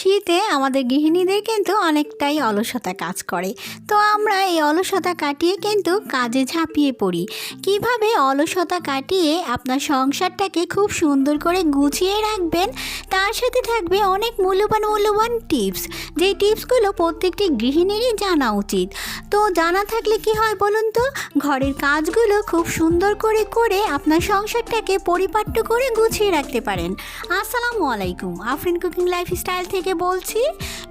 শীতে আমাদের গৃহিণীদের কিন্তু অনেকটাই অলসতা কাজ করে। তো আমরা এই অলসতা কাটিয়ে কিন্তু কাজে ঝাঁপিয়ে পড়ি। কীভাবে অলসতা কাটিয়ে আপনার সংসারটাকে খুব সুন্দর করে গুছিয়ে রাখবেন, তার সাথে থাকবে অনেক মূল্যবান মূল্যবান টিপস। যেই টিপসগুলো প্রত্যেকটি গৃহিণীরই জানা উচিত। তো জানা থাকলে কি হয় বলুন তো? ঘরের কাজগুলো খুব সুন্দর করে করে আপনার সংসারটাকে পরিপাট্য করে গুছিয়ে রাখতে পারেন। আসসালামু আলাইকুম। আফরিন কুকিং লাইফস্টাইল থেকে বলছি,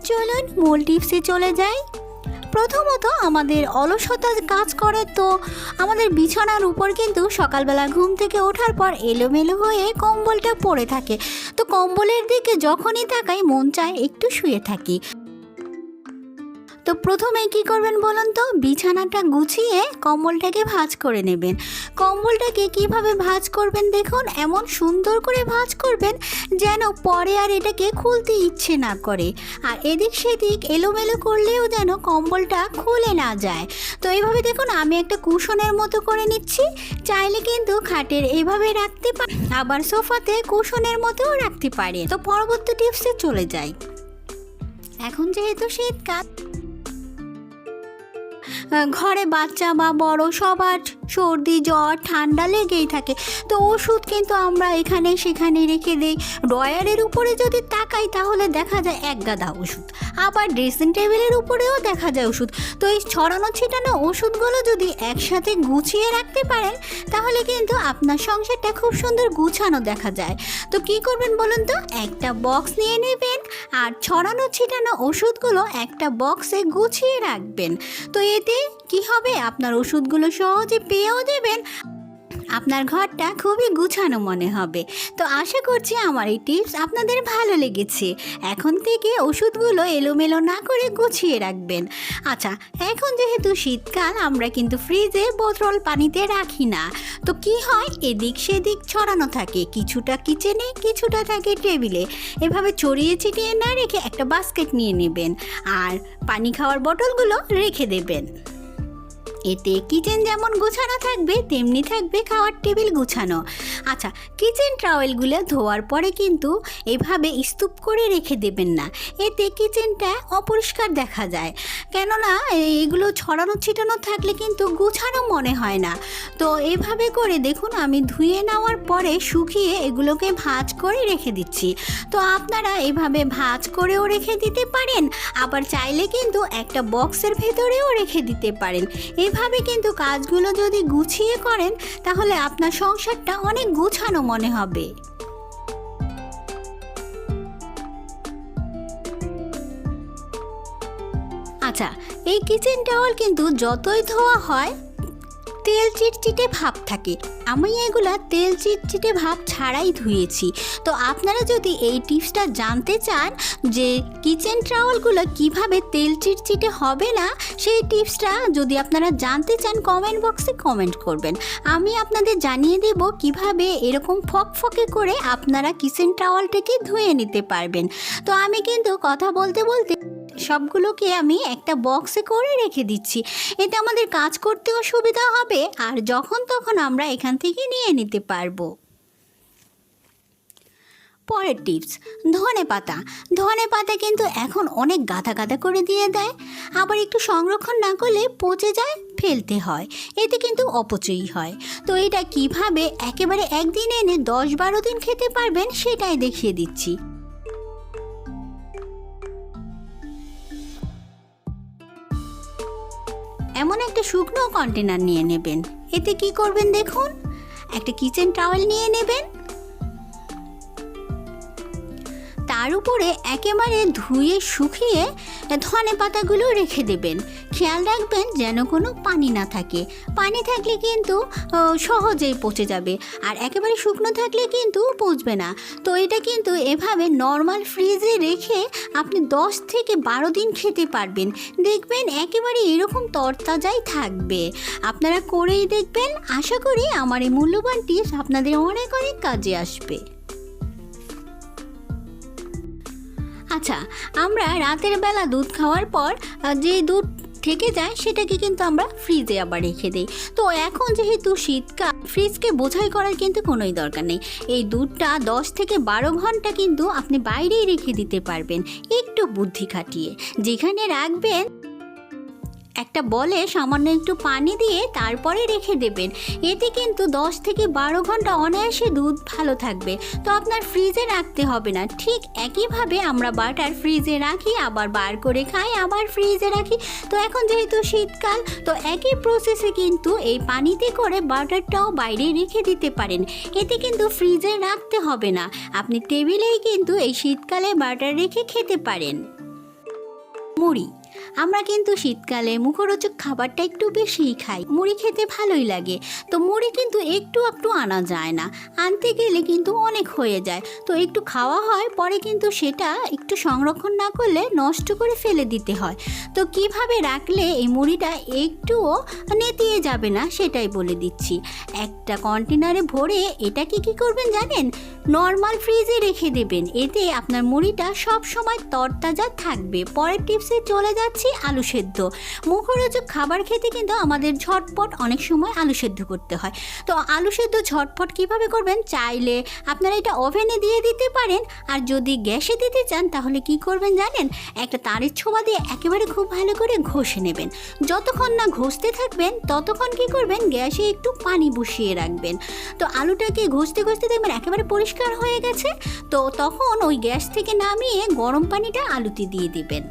চলুন মূল টিপসে চলে যাই। প্রথমত আমাদের অলসতা কাজ করে তো, আমাদের বিছানার উপর কিন্তু সকালবেলা ঘুম থেকে ওঠার পর এলোমেলো হয়ে কম্বলটা পড়ে থাকে। তো কম্বলের দিকে যখনই তাকাই, মন চায় একটু শুয়ে থাকি। তো প্রথমে কি করবেন বলুন তো? বিছানাটা গুছিয়ে কম্বলটাকে ভাঁজ করে নেবেন। কম্বলটাকে কীভাবে ভাঁজ করবেন দেখুন? এমন সুন্দর করে ভাঁজ করবেন যেন পরে আর এটাকে খুলতে ইচ্ছে না করে। আর এদিক সেদিক এলোমেলো করলেও যেন কম্বলটা খুলে না যায়। তো এইভাবে দেখুন, আমি একটা কুশনের মতো করে নিচ্ছি। চাইলে কিন্তু খাটের এইভাবে রাখতে পারে আবার সোফাতে কুশনের মতোও রাখতে পারে তো পরবর্তী টিপসে চলে যাই। এখন যেহেতু শীতকাল ঘরে বাচ্চা বা বড় সবার সর্দি, জ্বর, ঠান্ডা লেগেই থাকে। তো ওষুধ কিন্তু আমরা এখানে সেখানে রেখে দিই। ড্রয়ারের উপরে যদি তাকাই তাহলে দেখা যায় এক গাদা ওষুধ। আবার ড্রেসিং টেবিলের উপরেও দেখা যায় ওষুধ। তো এই ছড়ানো ছিটানো ওষুধগুলো যদি একসাথে গুছিয়ে রাখতে পারেন, তাহলে কিন্তু আপনার সংসারটা খুব সুন্দর গুছানো দেখা যায়। তো কি করবেন বলুন তো? একটা বক্স নিয়ে নেবেন আর ছড়ানো ছিটানো ওষুধগুলো একটা বক্সে গুছিয়ে রাখবেন। তো এতে কি হবে? আপনার ওষুধগুলো সহজে পেয়েও দেবেন। আপনার ঘরটা খুবই গুছানো মনে হবে। তো আশা করছি আমার এই টিপস আপনাদের ভালো লেগেছে। এখন থেকে ওষুধগুলো এলোমেলো না করে গুছিয়ে রাখবেন। আচ্ছা এখন যেহেতু শীতকাল, আমরা কিন্তু ফ্রিজে বোতল পানিতে রাখি না। তো কি হয়? এদিক সেদিক ছড়ানো থাকে। কিছুটা কিচেনে, কিছুটা থাকে টেবিলে। এভাবে ছড়িয়ে ছিটিয়ে না রেখে একটা বাস্কেট নিয়ে নেবেন। আর পানি খাওয়ার বোতলগুলো রেখে দেবেন। এতে কিচেন যেমন গুছানো থাকবে, তেমনি থাকবে খাওয়ার টেবিল গুছানো। আচ্ছা কিচেন ট্রাওয়েলগুলো ধোয়ার পরে কিন্তু এভাবে স্তূপ করে রেখে দেবেন না। এতে কিচেনটা অপরিষ্কার দেখা যায়। কেননা, এগুলো ছড়ানো ছিটানো থাকলে কিন্তু গুছানো মনে হয় না। তো এভাবে করে দেখুন, আমি ধুয়ে নেওয়ার পরে শুকিয়ে এগুলোকে ভাঁজ করে রেখে দিচ্ছি। তো আপনারা এভাবে ভাঁজ করেও রেখে দিতে পারেন, আবার চাইলে কিন্তু একটা বক্সের ভেতরেও রেখে দিতে পারেন। এভাবে কিন্তু কাজগুলো যদি গুছিয়ে করেন, তাহলে আপনার সংসারটা অনেক গুছানো মনে হবে। আচ্ছা এই কিচেন টাওয়াল কিন্তু যতই ধোয়া হয় তেল চিটচিটে ভাব থাকে। আমি এগুলা তেল চিটচিটে ভাব ছাড়াই ধুয়েছি। তো আপনারা যদি এই টিপসটা জানতে চান যে কিচেন ট্রাওয়ালগুলো কীভাবে তেল চিটচিটে হবে না, সেই টিপসটা যদি আপনারা জানতে চান কমেন্ট বক্সে কমেন্ট করবেন। আমি আপনাদের জানিয়ে দেব কীভাবে এরকম ফকফকে করে আপনারা কিচেন টাওয়ালটাকে ধুয়ে নিতে পারবেন। তো আমি কিন্তু কথা বলতে বলতে সবগুলোকে আমি একটা বক্সে করে রেখে দিচ্ছি। এতে আমাদের কাজ করতেও সুবিধা হবে আর যখন তখন আমরা এখান থেকে নিয়ে নিতে পারব। পরের টিপস, ধনে পাতা। ধনে পাতা কিন্তু এখন অনেক গাদা গাদা করে দিয়ে দেয়। আবার একটু সংরক্ষণ না করলে পচে যায়, ফেলতে হয়। এতে কিন্তু অপচয়ই হয়। তো এটা কীভাবে একেবারে একদিন এনে দশ বারো দিন খেতে পারবেন সেটাই দেখিয়ে দিচ্ছি। এমন একটা শুকনো কন্টেনার নিয়ে নেবেন। এতে কি করবেন দেখুন? একটা কিচেন টাওয়েল নিয়ে নেবেন। তার উপরে একেবারে ধুয়ে শুকিয়ে ধনে পাতাগুলো রেখে দেবেন। খেয়াল রাখবেন যেন কোনো পানি না থাকে। পানি থাকলে কিন্তু সহজেই পচে যাবে। আর একেবারে শুকনো থাকলে কিন্তু পচবে না। তো এটা কিন্তু এভাবে নর্মাল ফ্রিজে রেখে আপনি দশ থেকে বারো দিন খেতে পারবেন। দেখবেন একেবারে এরকম তরতাজাই থাকবে। আপনারা করেই দেখবেন। আশা করি আমার এই মূল্যবান টিপস আপনাদের অনেক অনেক কাজে আসবে। আচ্ছা আমরা রাতের বেলা দুধ খাওয়ার পর যে দুধ থেকে যায় সেটাকে কিন্তু আমরা ফ্রিজে আবার রেখে দিই। তো এখন যেহেতু শীতকাল ফ্রিজকে বোঝাই করার কিন্তু কোনোই দরকার নেই। এই দুধটা দশ থেকে বারো ঘণ্টা কিন্তু আপনি বাইরেই রেখে দিতে পারবেন, একটু বুদ্ধি খাটিয়ে। যেখানে রাখবেন একটা বলে সামান্য একটু পানি দিয়ে তারপরে রেখে দেবেন। এতে কিন্তু দশ থেকে বারো ঘণ্টা অনায়াসে দুধ ভালো থাকবে। তো আপনার ফ্রিজে রাখতে হবে না। ঠিক একইভাবে আমরা বাটার ফ্রিজে রাখি, আবার বার করে খাই, আবার ফ্রিজে রাখি। তো এখন যেহেতু শীতকাল, তো একই প্রসেসে কিন্তু এই পানিতে করে বাটারটাও বাইরে রেখে দিতে পারেন। এতে কিন্তু ফ্রিজে রাখতে হবে না। আপনি টেবিলেই কিন্তু এই শীতকালে বাটার রেখে খেতে পারেন। মুড়ি আমরা কিন্তু শীতকালে মুখরোচক খাবারটা একটু বেশিই খাই। মুড়ি খেতে ভালোই লাগে। তো মুড়ি কিন্তু একটু একটু আনা যায় না। আনতে গেলে কিন্তু অনেক হয়ে যায়। তো একটু খাওয়া হয়, পরে কিন্তু সেটা একটু সংরক্ষণ না করলে নষ্ট করে ফেলে দিতে হয়। তো কীভাবে রাখলে এই মুড়িটা একটুও নেতিয়ে যাবে না সেটাই বলে দিচ্ছি। একটা কন্টেনারে ভরে এটাকে কি করবেন জানেন? নর্মাল ফ্রিজে রেখে দেবেন। এতে আপনার মুড়িটা সব সময় তরতাজা থাকবে। পরের টিপসে চলে যাচ্ছি। আলু সেদ্ধ। মুখরোচক খাবার খেতে কিন্তু আমাদের ঝটপট অনেক সময় আলু সেদ্ধ করতে হয়। তো আলু সেদ্ধ ঝটপট কীভাবে করবেন? চাইলে আপনারা এটা ওভেনে দিয়ে দিতে পারেন। আর যদি গ্যাসে দিতে চান, তাহলে কি করবেন জানেন? একটা তারের ছোবা দিয়ে একেবারে খুব ভালো করে ঘষে নেবেন। যতক্ষণ না ঘষতে থাকবেন, ততক্ষণ কি করবেন? গ্যাসে একটু পানি বসিয়ে রাখবেন। তো আলুটাকে ঘষতে ঘষতে দেখবেন একেবারে পরিষ্কার হয়ে গেছে। তো তখন ওই গ্যাস থেকে নামিয়ে গরম পানিটা আলুতে দিয়ে দিবেন।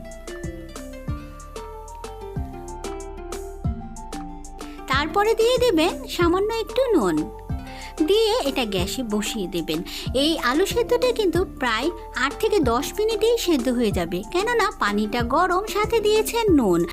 তারপরে দিয়ে দেবেন সামান্য একটু নুন। দিয়ে এটা গ্যাসে বসিয়ে দেবেন। এই আলু সেদ্ধটা কিন্তু প্রায় আট থেকে দশ মিনিটেই সেদ্ধ হয়ে যাবে। কেননা পানিটা গরম, সাথে দিয়েছেন নুন।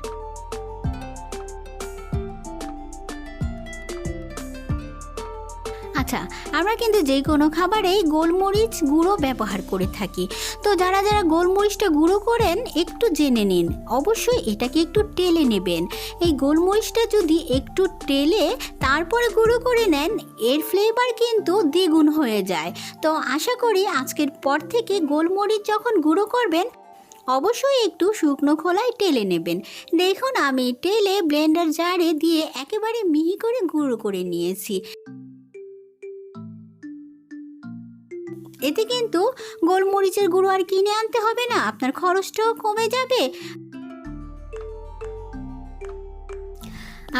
আচ্ছা আমরা কিন্তু যে কোনো খাবারেই গোলমরিচ গুঁড়ো ব্যবহার করে থাকি। তো যারা যারা গোলমরিচটা গুঁড়ো করেন, একটু জেনে নিন। অবশ্যই এটাকে একটু টেলে নেবেন। এই গোলমরিচটা যদি একটু টেলে তারপরে গুঁড়ো করে নেন, এর ফ্লেভার কিন্তু দ্বিগুণ হয়ে যায়। তো আশা করি আজকের পর থেকে গোলমরিচ যখন গুঁড়ো করবেন, অবশ্যই একটু শুকনো খোলায় টেলে নেবেন। দেখুন, আমি টেলে ব্লেন্ডার জারে দিয়ে একেবারে মিহি করে গুঁড়ো করে নিয়েছি। এতে কিন্তু গোলমরিচের গুঁড়ো আর কিনে আনতে হবে না। আপনার খরচটাও কমে যাবে।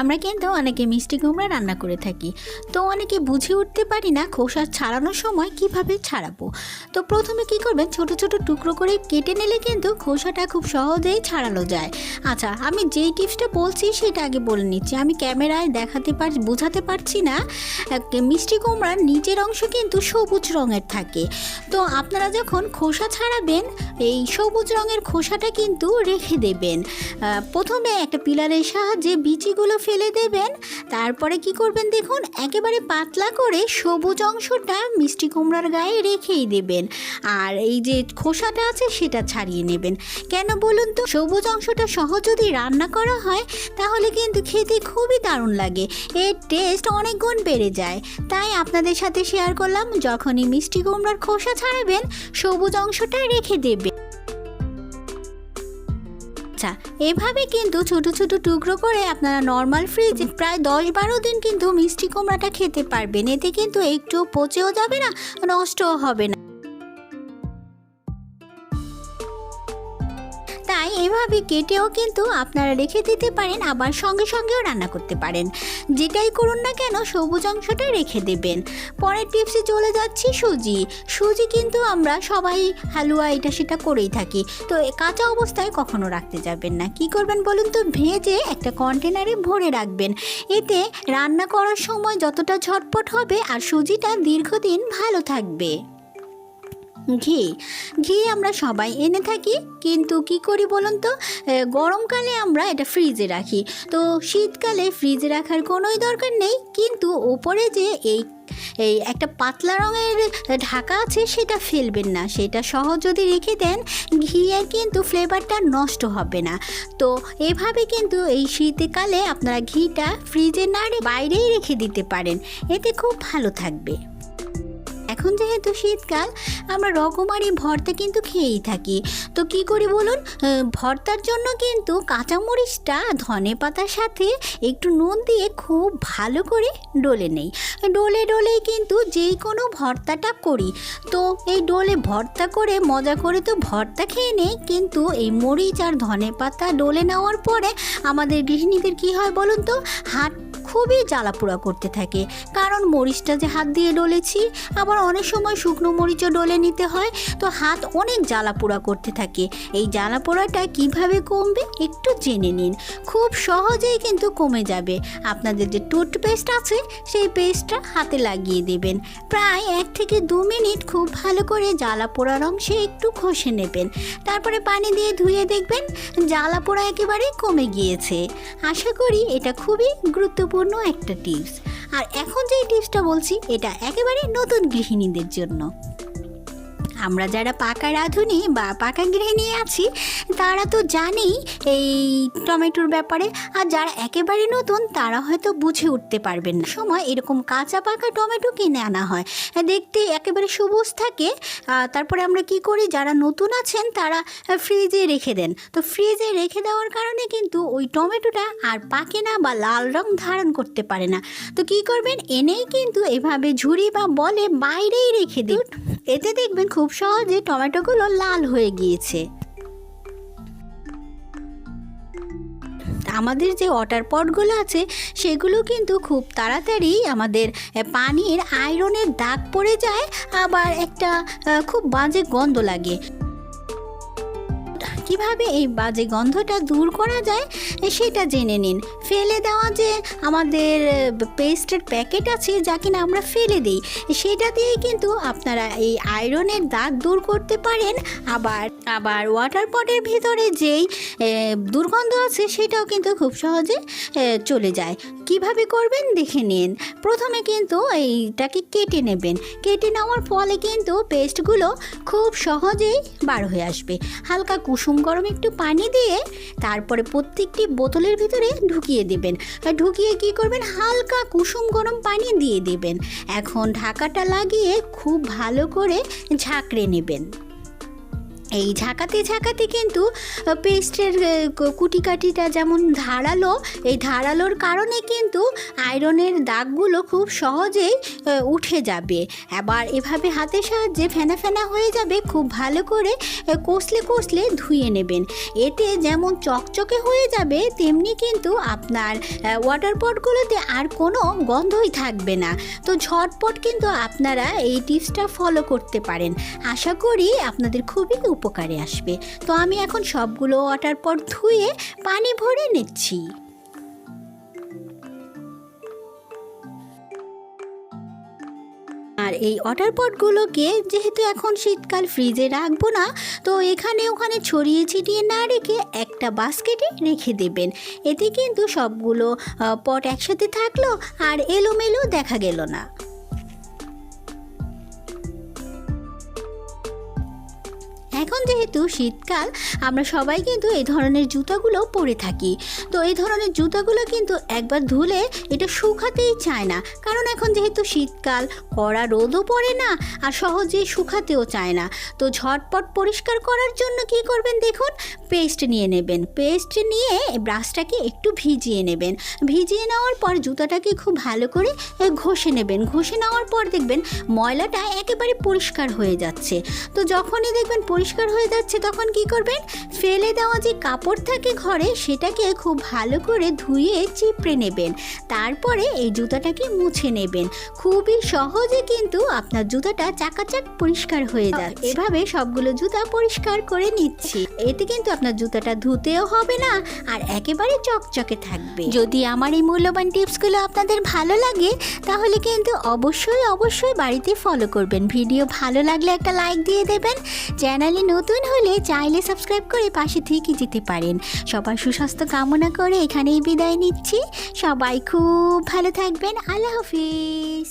আমরা কিন্তু অনেকে মিষ্টি কুমড়া রান্না করে থাকি। তো অনেকে বুঝে উঠতে পারি না খোসা ছাড়ানোর সময় কীভাবে ছাড়াবো। তো প্রথমে কি করবেন? ছোট ছোট টুকরো করে কেটে নিলে কিন্তু খোসাটা খুব সহজেই ছাড়ানো যায়। আচ্ছা আমি যেই টিপসটা বলছি সেটা আগে বলে নিচ্ছি। আমি ক্যামেরায় দেখাতে পার, বোঝাতে পারছি না। মিষ্টি কুমড়ার নিচের অংশ কিন্তু সবুজ রঙের থাকে। তো আপনারা যখন খোসা ছাড়াবেন, এই সবুজ রঙের খোসাটা কিন্তু রেখে দেবেন। প্রথমে একটা পিলারের সাহায্যে বিচিগুলো ফেলে দেবেন। তারপরে কি করবেন দেখুন, একেবারে পাতলা করে সবুজ অংশটা মিষ্টি কুমড়ার গায়ে রেখেই দেবেন। আর এই যে খোসাটা আছে সেটা ছাড়িয়ে নেবেন। কেন বলুন তো, সবুজ অংশটা সহ যদি রান্না করা হয়, তাহলে কিন্তু খেতে খুবই দারুণ লাগে। এর টেস্ট অনেক গুণ বেড়ে যায়। তাই আপনাদের সাথে শেয়ার করলাম, যখনই মিষ্টি কুমড়ার খোসা ছাড়াবেন, সবুজ অংশটা রেখে দেবে আচ্ছা এভাবে কিন্তু ছোট ছোট টুকরো করে আপনারা নর্মাল ফ্রিজে প্রায় দশ বারো দিন কিন্তু মিষ্টি কুমড়াটা খেতে পারবেন। এতে কিন্তু একটু পচেও যাবে না, নষ্টও হবে না। তাই এভাবে কেটেও কিন্তু আপনারা রেখে দিতে পারেন, আবার সঙ্গে সঙ্গেও রান্না করতে পারেন। যেটাই করুন না কেন, সবুজ অংশটা রেখে দেবেন। পরের টিপসে চলে যাচ্ছি সুজি। সুজি কিন্তু আমরা সবাই হালুয়া এটা সেটা করেই থাকি। তো কাঁচা অবস্থায় কখনো রাখতে যাবেন না। কি করবেন বলুন তো? ভেজে একটা কন্টেনারে ভরে রাখবেন। এতে রান্না করার সময় যতটা ঝটপট হবে আর সুজিটা দীর্ঘদিন ভালো থাকবে। ঘি। ঘি আমরা সবাই এনে থাকি, কিন্তু কি করি বলুন তো? গরমকালে আমরা এটা ফ্রিজে রাখি। তো শীতকালে ফ্রিজে রাখার কোনোই দরকার নেই, কিন্তু ওপরে যে এই এই একটা পাতলা রঙের ঢাকা আছে, সেটা ফেলবেন না। সেটা সহ যদি রেখে দেন ঘিয়ের কিন্তু ফ্লেভারটা নষ্ট হবে না। তো এভাবে কিন্তু এই শীতকালে আপনারা ঘিটা ফ্রিজে না বাইরেই রেখে দিতে পারেন। এতে খুব ভালো থাকবে। এখন যেহেতু শীতকাল, আমরা রকমারি ভর্তা কিন্তু খেয়েই থাকি। তো কি করি বলুন? ভর্তার জন্য কিন্তু কাঁচামরিচটা, ধনে পাতার সাথে একটু নুন দিয়ে খুব ভালো করে ডলে নেই। ডলে ডলেই কিন্তু যেই কোনো ভর্তাটা করি। তো এই ডোলে ভর্তা করে মজা করে তো ভর্তা খেয়ে নেই, কিন্তু এই মরিচ আর ধনে পাতা ডলে নেওয়ার পরে আমাদের গৃহিণীদের কি হয় বলুন তো? হাত খুবই জ্বালাপোড়া করতে থাকে। কারণ মরিচটা যে হাত দিয়ে ডলেছি, আবার অনেক সময় শুকনো মরিচও ডলে নিতে হয়, তো হাত অনেক জ্বালাপোড়া করতে থাকে। এই জ্বালাপোড়াটা কীভাবে কমবে একটু জেনে নিন। খুব সহজেই কিন্তু কমে যাবে। আপনাদের যে টুথপেস্ট আছে, সেই পেস্টটা হাতে লাগিয়ে দেবেন। প্রায় এক থেকে দু মিনিট খুব ভালো করে জ্বালা পোড়ার অংশে একটু ঘষে নেবেন। তারপরে পানি দিয়ে ধুয়ে দেখবেন জ্বালা পোড়া একেবারেই কমে গিয়েছে। আশা করি এটা খুবই গুরুত্বপূর্ণ একটা টিপস আর এখন যে টিপসটা বলছি এটা একেবারে নতুন গৃহিণীদের জন্য। আমরা যারা পাকা রাঁধুনি বা পাকা গৃহিণী আছি, তারা তো জানেই এই টমেটোর ব্যাপারে। আর যারা একেবারে নতুন, তারা হয়তো বুঝে উঠতে পারবেন না। সময় এরকম কাঁচা পাকা টমেটো কিনে আনা হয়। দেখতে একেবারে সবুজ থাকে। তারপরে আমরা কি করি? যারা নতুন আছেন, তারা ফ্রিজে রেখে দেন। তো ফ্রিজে রেখে দেওয়ার কারণে কিন্তু ওই টমেটোটা আর পাকে না বা লাল রং ধারণ করতে পারে না। তো কি করবেন? এনেই কিন্তু এভাবে ঝুড়ি বা বলে বাইরেই রেখে দিন। এতে দেখবেন খুব সহজে টমেটোগুলো লাল হয়ে গিয়েছে। আমাদের যে ওয়াটার পটগুলো আছে, সেগুলো কিন্তু খুব তাড়াতাড়ি আমাদের পানির আয়রনের দাগ পড়ে যায়, আবার একটা খুব বাজে গন্ধ লাগে। কীভাবে এই বাজে গন্ধটা দূর করা যায়, সেটা জেনে নিন। ফেলে দেওয়া যে আমাদের পেস্টের প্যাকেট আছে যা কিনা আমরা ফেলে দিই, সেটা দিয়ে কিন্তু আপনারা এই আয়রনের দাগ দূর করতে পারেন। আবার আবার ওয়াটার পটের ভিতরে যেই দুর্গন্ধ আছে সেটাও কিন্তু খুব সহজে চলে যায়। কীভাবে করবেন দেখে নিন। প্রথমে কিন্তু এইটাকে কেটে নেবেন। কেটে নেওয়ার ফলে কিন্তু পেস্টগুলো খুব সহজেই বার হয়ে আসবে। হালকা কুসুম গরম গরম একটু পানি দিয়ে তারপরে প্রত্যেকটি বোতলের ভিতরে ঢুকিয়ে দেবেন। ঢুকিয়ে কি করবেন? হালকা কুসুম গরম পানি দিয়ে দেবেন। এখন ঢাকাটা লাগিয়ে খুব ভালো করে ঝাঁকড়ে নেবেন। এই ঝাঁকাতে ঝাঁকাতে কিন্তু পেস্টের কুটি কাটিটা যেমন ধারালো, এই ধারালোর কারণে কিন্তু আয়রনের দাগগুলো খুব সহজেই উঠে যাবে। আবার এভাবে হাতের সাহায্যে ফেনা ফেনা হয়ে যাবে, খুব ভালো করে কষলে কষলে ধুয়ে নেবেন। এতে যেমন চকচকে হয়ে যাবে, তেমনি কিন্তু আপনার ওয়াটার পটগুলোতে আর কোনো গন্ধই থাকবে না। তো ঝটপট কিন্তু আপনারা এই টিপসটা ফলো করতে পারেন। আশা করি আপনাদের খুবই উপকারে আসবে। তো আমি এখন সবগুলো ওয়াটার পট ধুয়ে পানি ভরে নিচ্ছি। আর এই ওয়াটার পটগুলোকে যেহেতু এখন শীতকাল ফ্রিজে রাখব না, তো এখানে ওখানে ছড়িয়ে ছিটিয়ে না রেখে একটা বাস্কেটে রেখে দেবেন। এতে কিন্তু সবগুলো পট একসাথে থাকল আর এলোমেলো দেখা গেল না। এখন যেহেতু শীতকাল, আমরা সবাই কিন্তু এই ধরনের জুতাগুলো পরে থাকি। তো এই ধরনের জুতাগুলো কিন্তু একবার ধুলে এটা শুকাতেই চায় না। কারণ এখন যেহেতু শীতকাল, কড়া রোদও পড়ে না আর সহজে শুকাতেও চায় না। তো ঝটপট পরিষ্কার করার জন্য কি করবেন দেখুন? পেস্ট নিয়ে নেবেন। পেস্ট নিয়ে ব্রাশটাকে একটু ভিজিয়ে নেবেন। ভিজিয়ে নেওয়ার পর জুতাটাকে খুব ভালো করে ঘষে নেবেন। ঘষে নেওয়ার পর দেখবেন ময়লাটা একেবারে পরিষ্কার হয়ে যাচ্ছে। তো যখনই দেখবেন পরিষ্কার হয়ে যাচ্ছে তখন কি করবেন? ফেলে দেওয়া যে কাপড় থাকে ঘরে সেটাকে খুব ভালো করে ধুয়ে চিপড়ে নেবেন। তারপরে এই জুতাটাকে মুছে নেবেন। খুবই সহজে কিন্তু আপনার জুতাটা চাকাচাক পরিষ্কার হয়ে যাচ্ছে। এভাবে সবগুলো জুতা পরিষ্কার করে নিচ্ছি। এতে কিন্তু আপনার জুতাটা ধুতেও হবে না আর একেবারে চকচকে থাকবে। যদি আমার এই মূল্যবান টিপসগুলো আপনাদের ভালো লাগে তাহলে কিন্তু অবশ্যই অবশ্যই বাড়িতে ফলো করবেন। ভিডিও ভালো লাগলে একটা লাইক দিয়ে দেবেন। চ্যানেলে নতুন হলে চাইলে সাবস্ক্রাইব করে পাশে থেকে যেতে পারেন। সবার সুস্বাস্থ্য কামনা করে এখানেই বিদায় নিচ্ছি। সবাই খুব ভালো থাকবেন। আল্লাহ হাফিজ।